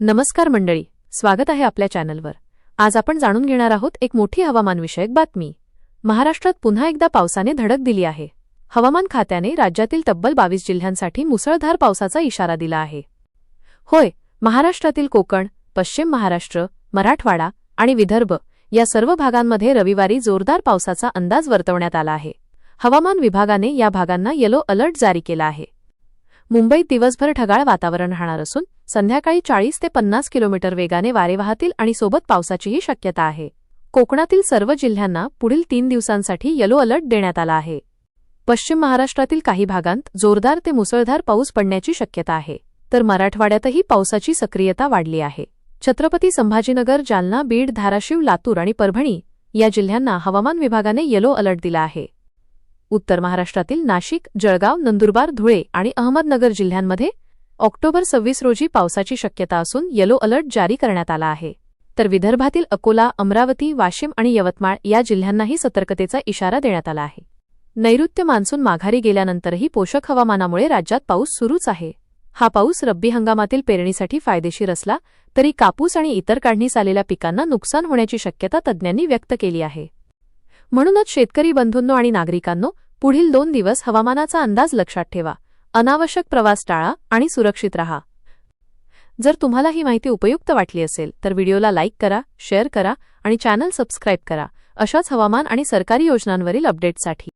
नमस्कार मंडळी स्वागत आहे आपल्या चॅनलवर. आज आपण जाणून घेणार आहोत एक मोठी हवामानविषयक बातमी. महाराष्ट्रात पुन्हा एकदा पावसाने धडक दिली आहे. हवामान खात्याने राज्यातील तब्बल बावीस जिल्ह्यांसाठी मुसळधार पावसाचा इशारा दिला आहे. होय महाराष्ट्रातील कोकण पश्चिम महाराष्ट्र मराठवाडा आणि विदर्भ या सर्व भागांमध्ये रविवारी जोरदार पावसाचा अंदाज वर्तवण्यात आला आहे. हवामान विभागाने या भागांना येलो अलर्ट जारी केला आहे. मुंबईत दिवसभर ढगाळ वातावरण राहणार असून संध्याकाळी चाळीस ते पन्नास किलोमीटर वेगाने वारे वाहतील आणि सोबत पावसाचीही शक्यता आहे. कोकणातील सर्व जिल्ह्यांना पुढील तीन दिवसांसाठी येलो अलर्ट देण्यात आला आहे. पश्चिम महाराष्ट्रातील काही भागांत जोरदार ते मुसळधार पाऊस पडण्याची शक्यता आहे. तर मराठवाड्यातही पावसाची सक्रियता वाढली आहे. छत्रपती संभाजीनगर जालना बीड धाराशिव लातूर आणि परभणी या जिल्ह्यांना हवामान विभागाने येलो अलर्ट दिला आहे. उत्तर महाराष्ट्रातील नाशिक जळगाव नंदुरबार धुळे आणि अहमदनगर जिल्ह्यांमध्ये ऑक्टोबर सव्वीस रोजी पावसाची शक्यता असून येलो अलर्ट जारी करण्यात आला आहे. तर विदर्भातील अकोला अमरावती वाशिम आणि यवतमाळ या जिल्ह्यांनाही सतर्कतेचा इशारा देण्यात आला आहे. नैऋत्य मान्सून माघारी गेल्यानंतरही पोषक हवामानामुळे राज्यात पाऊस सुरूच आहे. हा पाऊस रब्बी हंगामातील पेरणीसाठी फायदेशीर असला तरी कापूस आणि इतर काढणीस आलेल्या पिकांना नुकसान होण्याची शक्यता तज्ज्ञांनी व्यक्त केली आहे. म्हणूनच शेतकरी बंधूंनो आणि नागरिकांनो पुढील दोन दिवस हवामानाचा अंदाज लक्षात ठेवा. अनावश्यक प्रवास टाळा आणि सुरक्षित रहा. जर तुम्हाला ही माहिती उपयुक्त वाटली असेल तर व्हिडिओला लाईक करा शेअर करा आणि चॅनल सबस्क्राईब करा. अशाच हवामान आणि सरकारी योजनांवरील अपडेट्ससाठी.